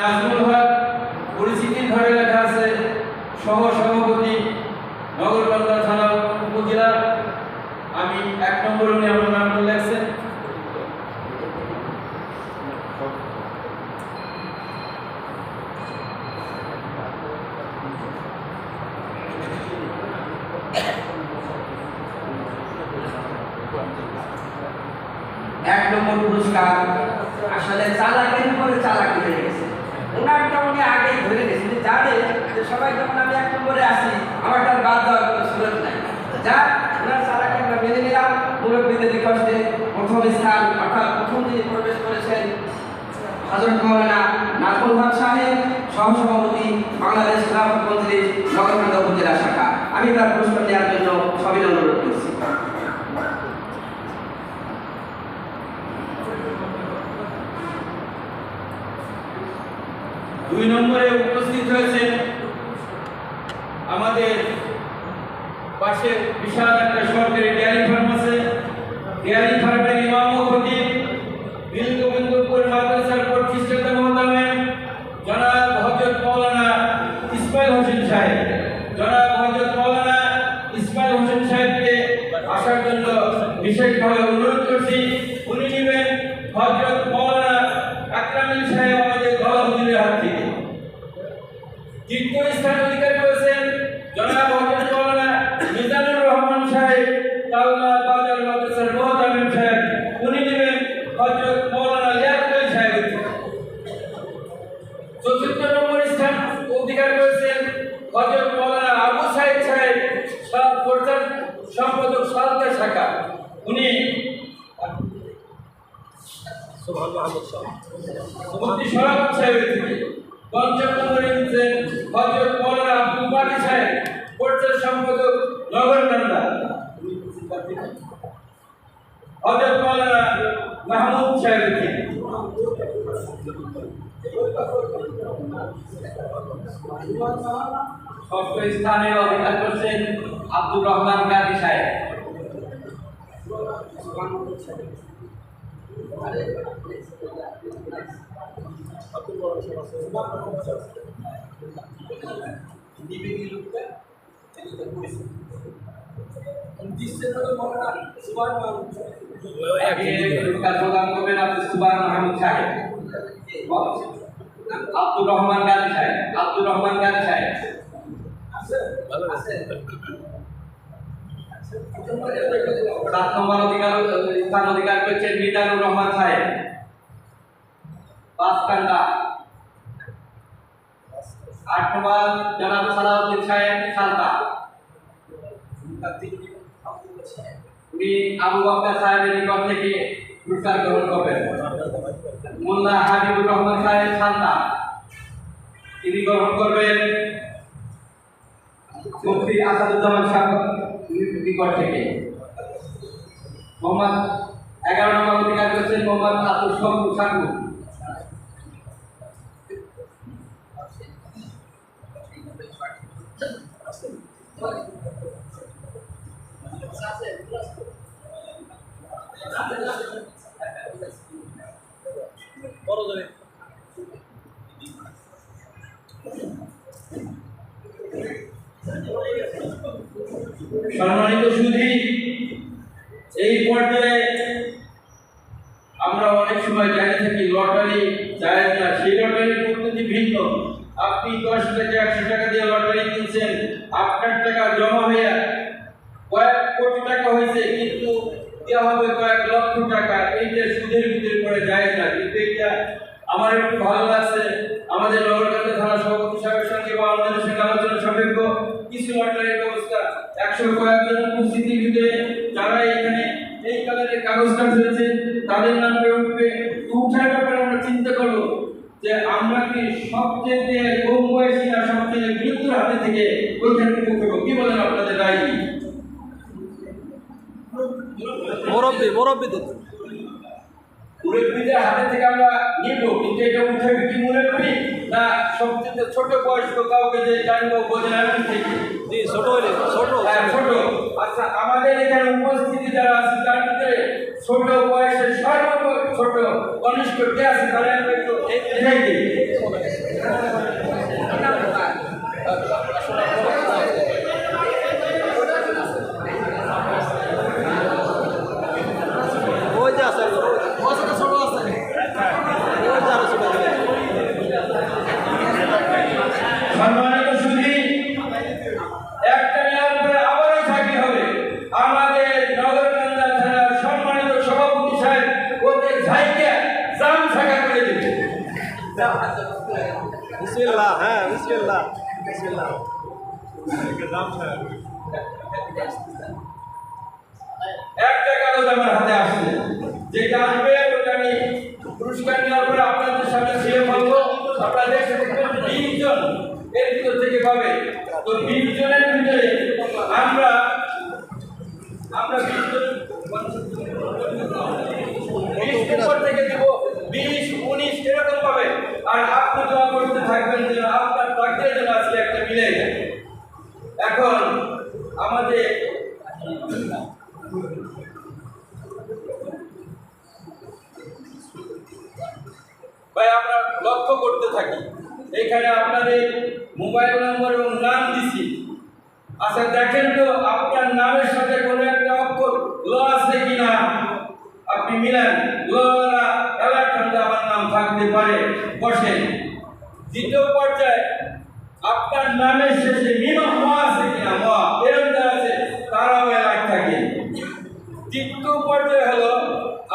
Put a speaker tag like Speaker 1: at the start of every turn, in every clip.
Speaker 1: নাজমুল হক পরিচিতির ঘরে লেখা আছে সহ সভাপতি নগরবান্ধা থানা উপজেলা। আমি এক নম্বর উনি, আমার নাম লেখছেন?
Speaker 2: এক নম্বর পুরস্কার। আসলে চালাকের উপরে চালাকি আগেই ধরে গেছে জানে যে সবাই যখন আমি এক নম্বরে আসি, আমার তার বাদ দেওয়ার কোনো সুযোগ নাই। যা ওনার চালাকি আমরা মেনে নিলাম, মুরব্বীদের নিকটে প্রথম স্থান, অর্থাৎ প্রথম যিনি প্রবেশ করেছেন, হজরত মৌলানা নাজমুল হক সাহেব, সহসভাপতি বাংলাদেশ খেলাফত মন্ত্রী নগরকান্দা উপজেলা শাখা। আমি তার পুরস্কার দেওয়ার জন্য সবিনয় অনুরোধ করছি।
Speaker 1: দুই নম্বরে উপস্থিত হয়েছেন আমাদের পাশে বিশাল একটা সরকারি ডেয়ারি ফার্ম আছে। ডেয়ারি ফার্মের ইমাম খতিব। বিল গোবিন্দপুর মাদ্রাসার প্রতিষ্ঠাতা মহতামেম জনাব হজরত মৌলানা ইসমাইল হোসেন সাহেব। জনাব হজরত মৌলানা ইসমাইল হোসেন সাহেবকে আসার জন্য বিশেষভাবে অনুরোধ করছি উনি নেবেন হজরত মৌলানা আকরামুল সাহেব আমাদের গলা হুজুরের হাত থেকে তৃতীয় স্থান অধিকার করেছেন জনাব হজরত মৌলানা মিজানুর রহমান সাহেব তালমা বাজার মাদ্রাসার মোহতামিম সাহেব উনি নেবেন হজরত মৌলানা লিয়াকতুল সাহেব চতুর্থ নম্বর স্থান অধিকার করেছেন হজরত মৌলানা আবু সাহেব সাহেব সব প্রচার সম্পাদক সালতা শাখা উনি মুফতি সরাফত সাহেবের থেকে পঞ্চম নম্বরে দিচ্ছেন হজরত মৌলানা আব্দুল বাকি সাহেব। প্রচার সম্পাদক নগরকান্দা হজরত মৌলানা মাহমুদ সাহেবের থেকে ষষ্ঠ স্থানে অধিকার করছেন আব্দুর রহমান গাজী সাহেব। আব্দুর রহমান গাজী সাহেব। আব্দুর রহমান গাজী সাহেব। সাত নম্বর অধিকার, স্থান অধিকার করছেন মিজানুর রহমান সাহেব। পাঁচকান্ডা আট নম্বর জনাব সালাউদ্দিন সাহেব, সালতা। উনি আবু বক্কর সাহেবের নিকট থেকে পুরস্কার গ্রহণ করবেন। মোল্লা হাবিবুর রহমান সাহেব, সালতা। তিনি গ্রহণ করবেন মুফতি আসাদুজ্জামান সাহেব। নিকট থেকে। মোহাম্মদ এগারো নম্বর অধিকার করছেন মোহাম্মদ আতুল শম্ভু সাকু সম্মানিত সুধী, এই পর্যায়ে আমরা অনেক সময় জানি থাকি, লটারি যায় না। সেই লটারির পদ্ধতি ভিন্ন। আপনি দশ থেকে একশো টাকা দিয়ে লটারি কিনছেন আপনার টাকা জমা হয়ে কয়েক কোটি টাকা হয়েছে, কিন্তু দেওয়া হবে কয়েক লক্ষ টাকা। এইটা সুদের ভিতরে পড়ে যায় না। কিন্তু এটা আমার একটু ভালো লাগছে। আমাদের নগরকান্দা থানা সভাপতি সাহেবের সঙ্গে বা আমাদের সঙ্গে আলোচনা সাপেক্ষ কিছু লটারির ব্যবস্থা। একশো কয়েকজন উপস্থিতির ভিতরে যারা এখানে এই কালারের কাগজটা ফেলেছে তাদের নামে উঠবে। উঠার ব্যাপারে আমরা চিন্তা করব যে আমরা কি সবচেয়ে কম বয়সী না সবচেয়ে বৃদ্ধর হাতে থেকে ওইখান থেকে উঠবো কি বলেন আপনাদের রায় কি?
Speaker 3: মুরব্বী তো।
Speaker 1: মুরব্বীদের হাতে থেকে আমরা নিব কিন্তু এটা উঠে কি করি না সবচেয়ে ছোট বয়স্ক কাউকে যে জানব বোঝেন
Speaker 3: আমি ছোট হলে ছোট।
Speaker 1: হ্যাঁ ছোট। আচ্ছা আমাদের এখানে উপস্থিতি যারা আছে তার ভিতরে ছোট বয়সে সর্ব ছোট কনিষ্ঠ কে আছে? তারা একটু একটা যেটা আসবে ওটা পুরস্কার নেওয়ার পরে ভিতর থেকে পাবে। তো জনের আমরা বিশ জন বিশ নম্বর থেকে দেব বিশ উনিশ এরকম পাবে আর আপনি দোয়া করতে থাকবেন যেন আপনার চাকরির জন্য আজকে একটা মিলে যায় এখন আমাদের ভাই আমরা লক্ষ্য করতে থাকি এখানে আপনাদের মোবাইল নম্বর এবং নাম দিছি আচ্ছা দেখেন তো আপনার নামের সাথে কোনো একটা অক্ষর ল আছে কিনা আপনি মিলান ল এলাকান্তে আমার নাম থাকতে পারে বসেন দ্বিতীয় পর্যায়ে আপনার নামের শেষে মিমা ম আছে কিনা? ম এরকম যা আছে তারাও এলাকা থাকে। তৃতীয় পর্যায়ে হলো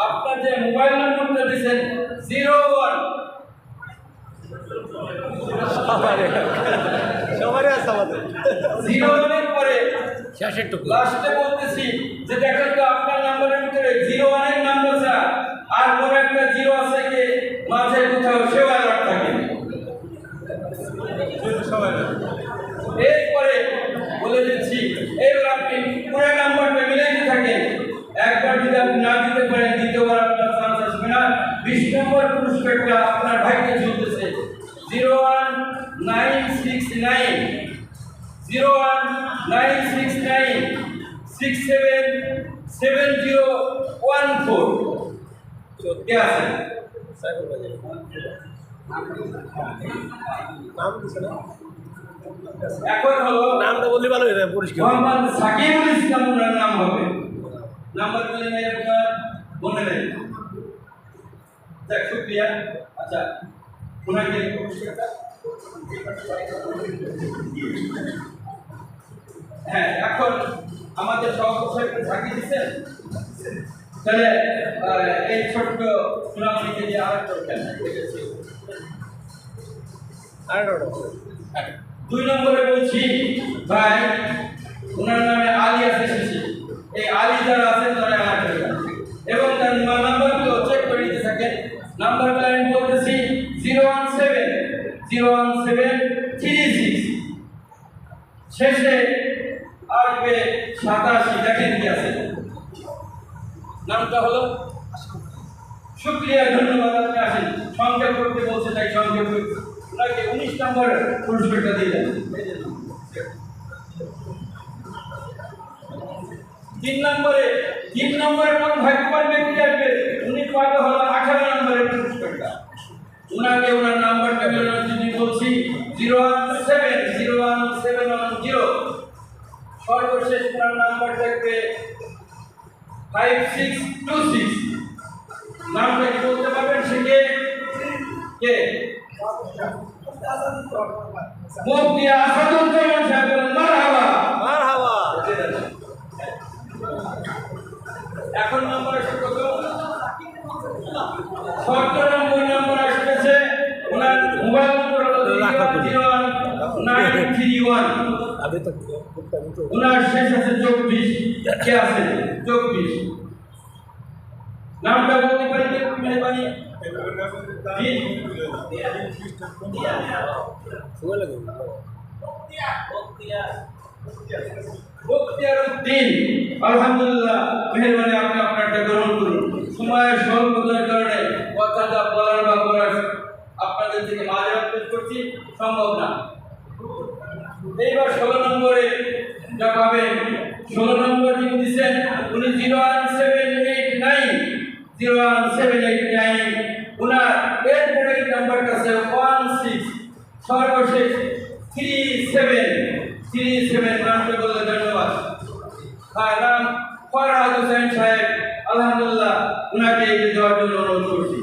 Speaker 1: আপনার যে মোবাইল নম্বরটা দিয়েছেন জিরো ওয়ান।
Speaker 3: সবারই সবারই আছে আমাদের।
Speaker 1: জিরো ওয়ানের পরে লাস্টে বলতেছি যে দেখেন তো আপনার নাম্বারের ভিতরে জিরো ওয়ানের নাম্বার আর কোন একটা জিরো আছে কি? মাঝে কোথাও সেও থাকে এরপরে বলে দিচ্ছি, এবার আপনি পুরো নাম্বারটা মিলাইতে থাকেন। একবার যদি আপনি না দিতে পারেন, দ্বিতীয়বার আপনার চান্স আসবে না। বিশ নম্বর আপনার ভাইকে চলতেছে। Zero one nine six nine zero one nine six nine six seven seven zero one four কে আছে? এখন হলো
Speaker 3: নামটা বললে ভালো হয়ে যাবে পরিষ্কার।
Speaker 1: মোহাম্মদ সাকিবুল ইসলাম ওনার নাম হবে। নাম্বার বলে আপনার মনে নেই যাক শুক্রিয়া। আচ্ছা ওনাকে পুরস্কারটা হ্যাঁ এখন আমাদের সাহেবকে ঝাঁকি দিচ্ছেন। তাহলে এই ছোট্ট সুনামণিকে দিয়ে
Speaker 3: আর
Speaker 1: দুই নম্বরে বলছি, ভাই ওনার নামে আলী আছে শেষে এই আলী যারা আছেন তারা আমার এবং তার নাম্বারগুলো চেক করে নিতে থাকেন। নাম্বারগুলো আমি বলতেছি, zero one seven, zero one seven, three six. শেষে আসবে সাতাশি, দেখেন কি আছে। নামটা হলো? শুক্রিয়া, ধন্যবাদ, আপনি আসেন। সংক্ষেপ করতে বলছে, তাই সংক্ষেপ করতে ওনাকে উনিশ নম্বর দিয়ে দেন। তিন নম্বরে তিন নম্বরে কোন ভাগ্যবান ব্যক্তি আসবে? উনি পাবে হলো? আঠারো নম্বরের পুরস্কারটা ওনাকে ওনার নাম্বারটা বেরোনোর জন্য বলছি zero one seven, zero one seven one zero. সর্বশেষ ওনার নাম্বার থাকবে ফাইভ সিক্স টু সিক্স। নামটা কি বলতে পারবেন সে কে কে? মুফতি আসাদুজ্জামান সাহেব মারহাবা।
Speaker 3: মার হাওয়া
Speaker 1: এখন নাম্বার আসছে কত? সত্তর নম্বর নাম্বার আসতেছে। ওনার মোবাইল নম্বর হলো নাইন থ্রি ওয়ান। ওনার শেষ আছে চব্বিশ। কে আছে? চব্বিশ। নামটা বলতে পারেন কি? মেহরবানি উদ্দিন। আলহামদুলিল্লাহ, মেহরবানি আপনি আপনারটা গ্রহণ করুন। সময়ের স্বল্পতার কারণে বলার বা করার আপনাদের থেকে মাঝে করছি, সম্ভব না। এইবার ষোলো নম্বরে যা পাবেন নম্বর যিনি দিচ্ছেন, উনি zero one seven eight nine zero one seven eight nine ওনার এরপরে নাম্বারটা আছে ওয়ান সিক্স সর্বশেষ থ্রি সেভেন থ্রি সেভেন নামটা বললে ধন্যবাদ। আর নাম ফরহাদ হোসেন সাহেব, আলহামদুলিল্লাহ ওনাকে এই দেওয়ার জন্য অনুরোধ করছি।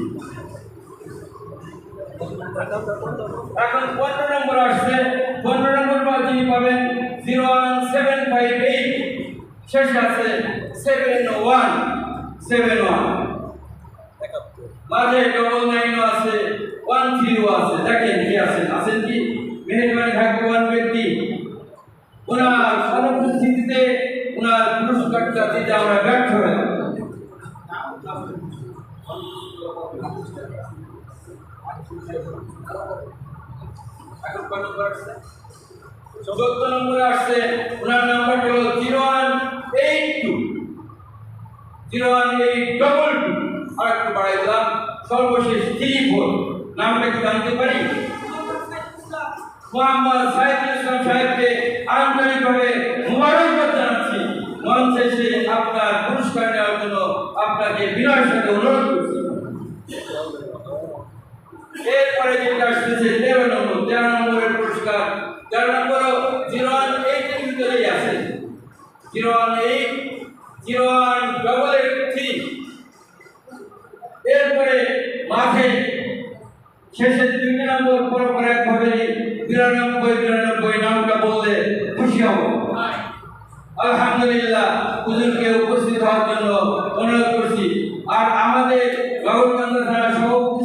Speaker 1: এখন পনেরো নম্বর আসছে পনেরো নম্বর পর যিনি পাবেন? Zero one seven five eight শেষ আছে সেভেন ওয়ান সেভেন ওয়ান মাঝে ডবল নাইনও আছে ওয়ান থ্রিও আছে। দেখেন কি আছেন আছেন কি? মেহরবানি ভাগ্যবান ব্যক্তি ওনার অনুপস্থিতিতে ওনার পুরস্কারটা দিতে আমরা ব্যর্থ হলাম। এখন নম্বরে আসছে? ওনার নাম্বারটা হলো zero one eight two zero one eight double two আর একটু বাড়াই দিলাম। সর্বশেষ টেলিফোন নামটা কি জানতে পারি? মোহাম্মদ ইসলাম সাহেবকে আন্তরিকভাবে মুবারকবাদ জানাচ্ছি। মঞ্চে এসে আপনার পুরস্কার নেওয়ার জন্য আপনাকে বিনয়ের সাথে অনুরোধ করছি এরপরে যেটা আসতেছে তেরো নম্বর তেরো নম্বরের পুরস্কার তেরো নম্বরও জিরো ওয়ান এইটের ভিতরেই আছে zero one eight zero one double eight three এরপরে মাঝে শেষের দুইটা নম্বর পরে পরে একভাবে বিরানব্বই বিরানব্বই নামটা বললে খুশি হব আলহামদুলিল্লাহ হুজুরকে উপস্থিত হওয়ার জন্য অনুরোধ করছি আর আমাদের গৌরকান্ত থানা সভাপতি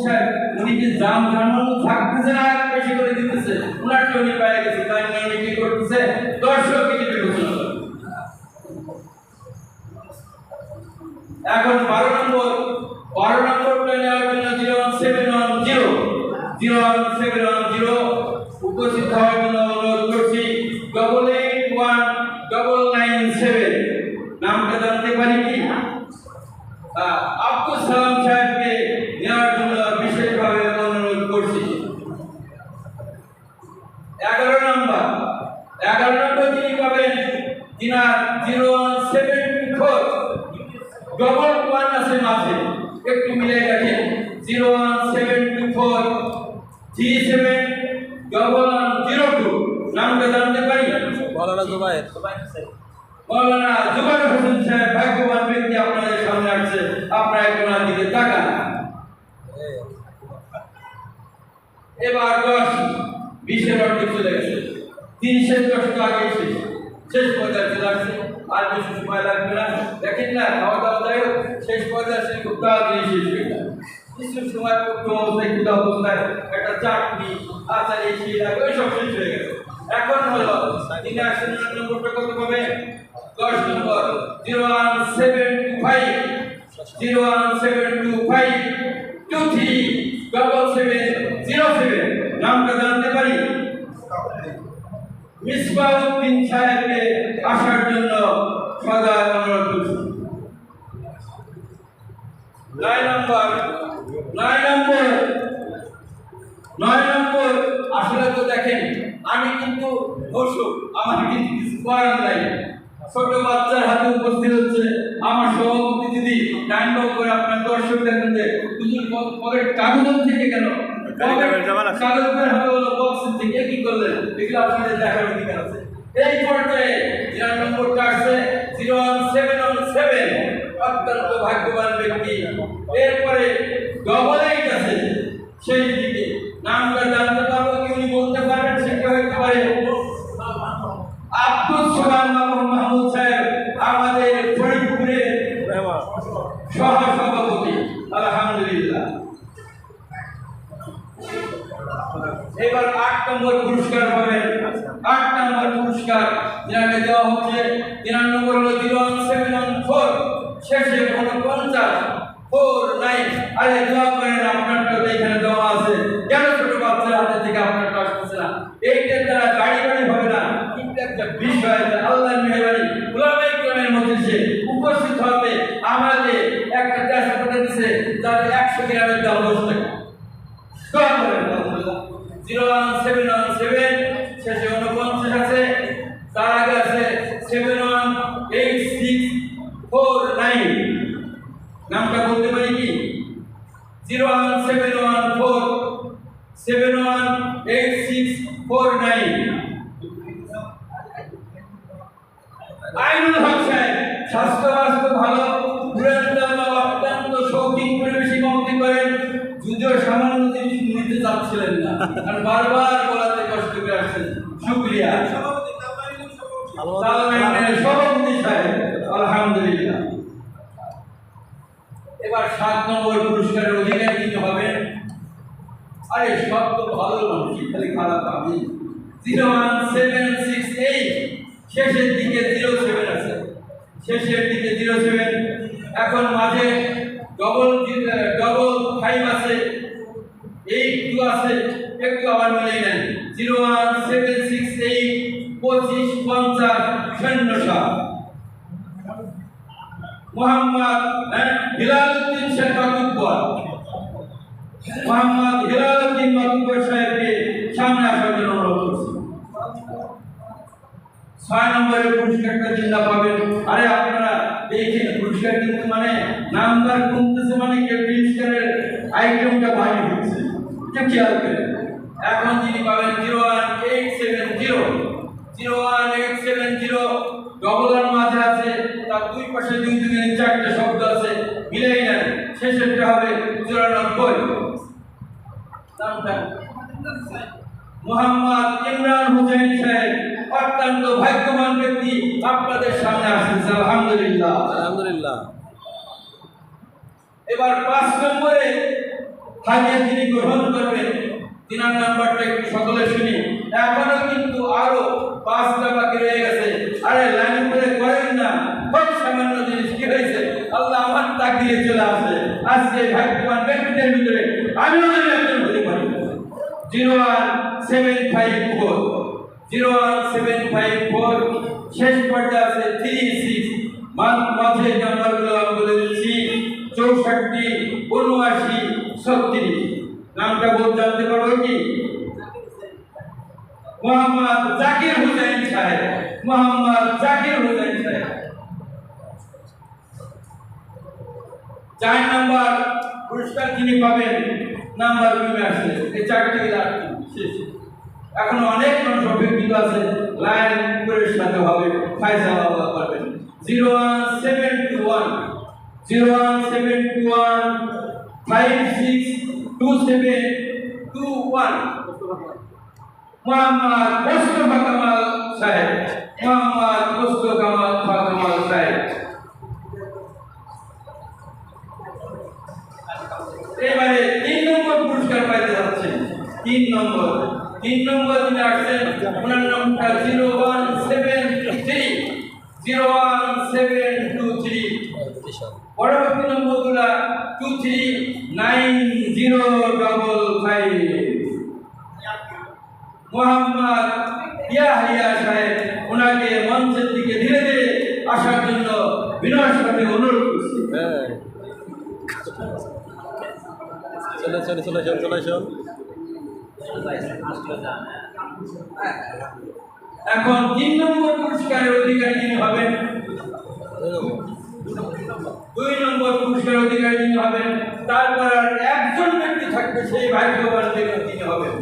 Speaker 1: সাহেব উনি কি জাম জানানো থাকতেছে না বেশি করে দিতেছে। ওনার টনি পায়ে গেছে, তাই নিয়ে কি করতেছে। দর্শক বিবেচনা করে এখন বারো নম্বর বারো নম্বর নেওয়ার জন্য zero one seven one zero zero one seven one zero উপস্থিত হওয়ার জন্য অনুরোধ করছি double eight one double nine seven নামটা জানতে পারি কি আহ, আব্দুল সালাম সাহেবকে নেওয়ার জন্য বিশেষভাবে অনুরোধ করছি এগারো নম্বর এগারো নম্বর যিনি পাবেন তিনার zero one seven four double one আছে মাঝে। একটু মিলে রাখেন। Zero one seven two four. Three seven double one zero two. নামটা জানতে পারি?
Speaker 3: মৌলানা জুবাইর
Speaker 1: মৌলানা জুবাইর হোসেন সাহেব ভাগ্যবান ব্যক্তি আপনাদের সামনে আসছে। আপনারা একটু ওনার দিকে তাকান। এবার দশ বিশের অর্ধে চলে গেছে। তিরিশের দশ তো আগে শেষ। শেষ পর্যায়ে চলে আসছে। আর বেশি সময় লাগবে না। দেখেন না খাওয়া দাওয়া যাই হোক, শেষ পর্যায়ে সে খুব তাড়াতাড়ি শেষ হয়ে যায়। কিছু সময় করতে অবস্থায় ক্ষুদা অবস্থায় একটা চাটনি, আচার, এই সেই লাগে, ওই সব শেষ হয়ে গেছে। এখন হলো, তিনি আসছেন নম্বরটা কত পাবে? দশ নম্বর zero one seven two five zero one seven two five two three double seven zero seven নামটা জানতে পারি মিসবাউদ্দিন সাহেবকে আসার জন্য সদা অনুরোধ করছি। নয় নম্বর নয় নম্বর নয় নম্বর আসলে তো দেখেন, আমি কিন্তু অসুখ আমার কিন্তু কিছু করার নাই। ছোট বাচ্চার হাতে উপস্থিত হচ্ছে আমার সভাপতি দিদি, ডাইন করে আপনার দর্শক দেখেন যে হুজুর পকেট কাগজ থেকে কেন কাগজের হাতে হলো বক্স থেকে কি করলেন? এগুলো আপনাদের দেখার অধিকার আছে। এই পর্যায়ে যার নম্বরটা আসছে zero one seven one seven অত্যন্ত ভাগ্যবান ব্যক্তি। এরপরে ডবল এইট আছে সেই দিকে। নামটা জানতে পারব কি উনি বলতে পারবেন নম্বর পুরস্কার পাবেন। আট নম্বর পুরস্কার, যেটাকে দেওয়া হচ্ছে তিন নম্বর হলো জিরো সেভেন ফোর শেষে পঞ্চাশ ফোর নাইন আরে দোয়া করেন আপনারটা তো এখানে দেওয়া আছে কেন ছোট বাচ্চার হাতে থেকে আপনারটা আসতেছে না এইটার দ্বারা গাড়ি গাড়ি হবে না কিন্তু একটা বিষয় যে আল্লাহর মেহরবানি উলামায়ে কেরামের মধ্যে সে উপস্থিত হবে আমাকে একটা দেশ করে দিছে যার একশো গ্রামের দাম দশ টাকা দোয়া করেন আলহামদুলিল্লাহ zero one seven one seven শেষে উনপঞ্চাশ আছে তার আগে আছে seven one eight six four nine নামটা বলতে পারি কি zero one seven one four seven one eight six four nine Ainul Haque সাহেব, স্বাস্থ্য বাস্তব ভালো দুরান্ত অত্যন্ত শৌখিন পরিবেশে মন্ত্রী করেন। যদিও সামান্য জিনিস নিতে চাচ্ছিলেন না আর বারবার বলাতে কষ্ট করে আসছেন। শুক্রিয়া। সভাপতি সাহেব, আলহামদুলিল্লাহ। এবার সাত নম্বর পুরস্কারের অধিকারী দিতে হবে আরে সব তো ভালো zero one seven six eight শেষের দিকে জিরো সেভেন আছে। শেষের দিকে জিরো সেভেন এখন মাঝে ডবল ডবল ফাইভ আছে। এইট টু আছে। একটু আবার মিলে নেন। Zero one seven six eight পঁচিশ পঞ্চাশ শূন্য সাত মোহাম্মদ হ্যাঁ, হিলালুদ্দিন শেখ মাতুব্বর মোহাম্মদ হিলালুদ্দিন মাতুব্বর সাহেবকে সামনে আসার জন্য অনুরোধ করছি। ছয় নম্বরের পুরস্কারটা জিন্দা পাবেন। আরে আপনারা দেখছেন পুরস্কার কিন্তু মানে নাম্বার কমতেছে মানে কেউ পুরস্কারের আইটেমটা ভারী হচ্ছে খেয়াল করেন। এখন যিনি পাবেন zero one eight seven zero zero one eight seven zero double one মাঝে আছে তার দুই পাশে দুই দুই চারটে শব্দ আছে মিলাই নেন শেষেরটা হবে চুরানব্বই নামটা মোহাম্মদ ইমরান হুসেন সাহেব অত্যন্ত ভাগ্যবান ব্যক্তি আপনাদের সামনে আসছেন আলহামদুলিল্লাহ।
Speaker 3: আলহামদুলিল্লাহ।
Speaker 1: এবার পাঁচ নম্বরে হাজিয়া যিনি গ্রহণ করবেন তিনার নাম্বারটা একটু সকলে শুনি। এখনও কিন্তু আরও পাঁচটা বাকি রয়ে গেছে। আরে লাইন করে করেন না। খুব সামান্য জিনিস। কি হয়েছে? আল্লাহ আমার তাক দিয়ে চলে আসে। আজকে ভাগ্যবান ব্যক্তিদের ভিতরে যদি একজন হতে পারি। Zero one seven five four. Zero one seven five four. শেষ পর্যায়ে আছে থ্রি সিক্স মাঝে নাম্বারগুলো আমি বলে দিচ্ছি, চৌষট্টি, উনআশি, ছত্রিশ। নামটা বল জানতে পারব কি? মোহাম্মদ জাকির হুসাইন সাহেব। মোহাম্মদ জাকির হুসাইন সাহেব। চার নাম্বার পুরস্কার যিনি পাবেন, নাম্বার কমে আসছে। এই চারটি শেষ। এখন অনেক মানুষ অপেক্ষিত আছে লাইন সাথে হবে ফাইসালা করবেন zero one seven two one five six Kamal এবারে তিন নম্বর পুরস্কার পাইতে যাচ্ছেন, তিন নম্বর। তিন নম্বর যিনি আসছেন ওনার নামটা zero one seven three. Zero one seven two three. পরবর্তী নম্বরগুলা two three nine zero double five. Mohammad Yahya সাহেব ওনাকে মঞ্চের দিকে ধীরে ধীরে আসার জন্য বিনয়ের সাথে অনুরোধ করছি।
Speaker 3: হ্যাঁ। চলে চলে চলে চলে চলে
Speaker 1: এখন তিন নম্বর পুরস্কারের অধিকারী যিনি হবেন। দুই নম্বর পুরস্কারের অধিকারী যিনি হবেন। তারপর আর একজন ব্যক্তি থাকবে, সেই ভাগ্যবান ব্যক্তি তিনি হবেন।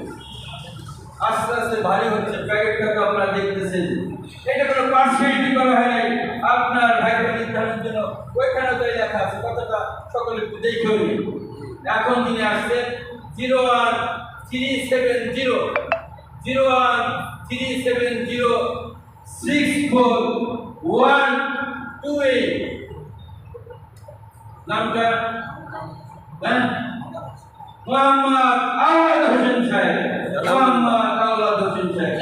Speaker 1: আস্তে আস্তে ভারী হচ্ছে প্যাকেটটা তো আপনারা দেখতেছেন। এটা কোনো পার্সিয়ালিটি করা হয় নাই। আপনার ভাগ্য নির্ধারণের জন্য ওইখানে তো লেখা আছে কতটা সকলে দেখে এখন তিনি আসছেন zero one three seven zero zero one three seven zero six four one two eight নামটা? হ্যাঁ? মোহাম্মদ আওলাদ হোসেন সাহেব। মোহাম্মদ আওলাদ হোসেন সাহেব।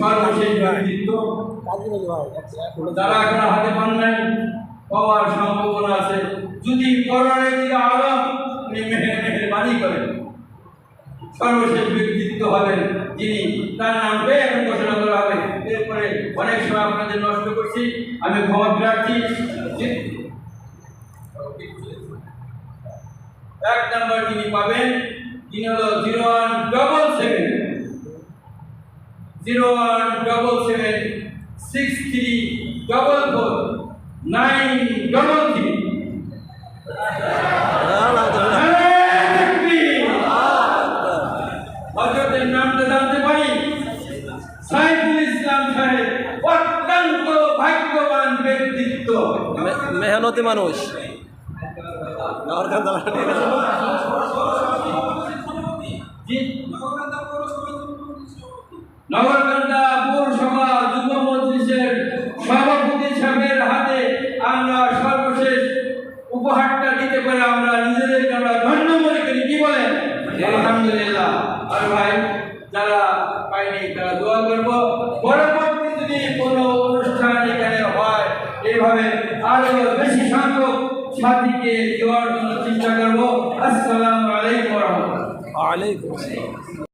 Speaker 1: সর্বশেষ ব্যক্তিত্ব। যারা এখন হাতে পান নাই পাওয়ার সম্ভাবনা আছে। যদি করণের দিকে আলম উনি মেহের মেহরবানি করেন। সর্বশেষ ব্যক্তিত্ব হবেন যিনি। তার নামটাই এখন ঘোষণা করা হবে। এরপরে অনেক সময় আপনাদের নষ্ট করছি। আমি ক্ষমা প্রার্থী এক নাম্বার যিনি পাবেন, তিনি হলো zero one double seven. Zero one double seven, six three double four. Double three হজরতের নামটা জানতে পারি। সাইফুল ইসলাম সাহেব অত্যন্ত ভাগ্যবান ব্যক্তিত্ব।
Speaker 3: মেহনতি মানুষ। নগরকান্দা
Speaker 1: পৌরসভা साथी के और चिंता करो अस्सलाम
Speaker 3: वालेकुम वालेकुम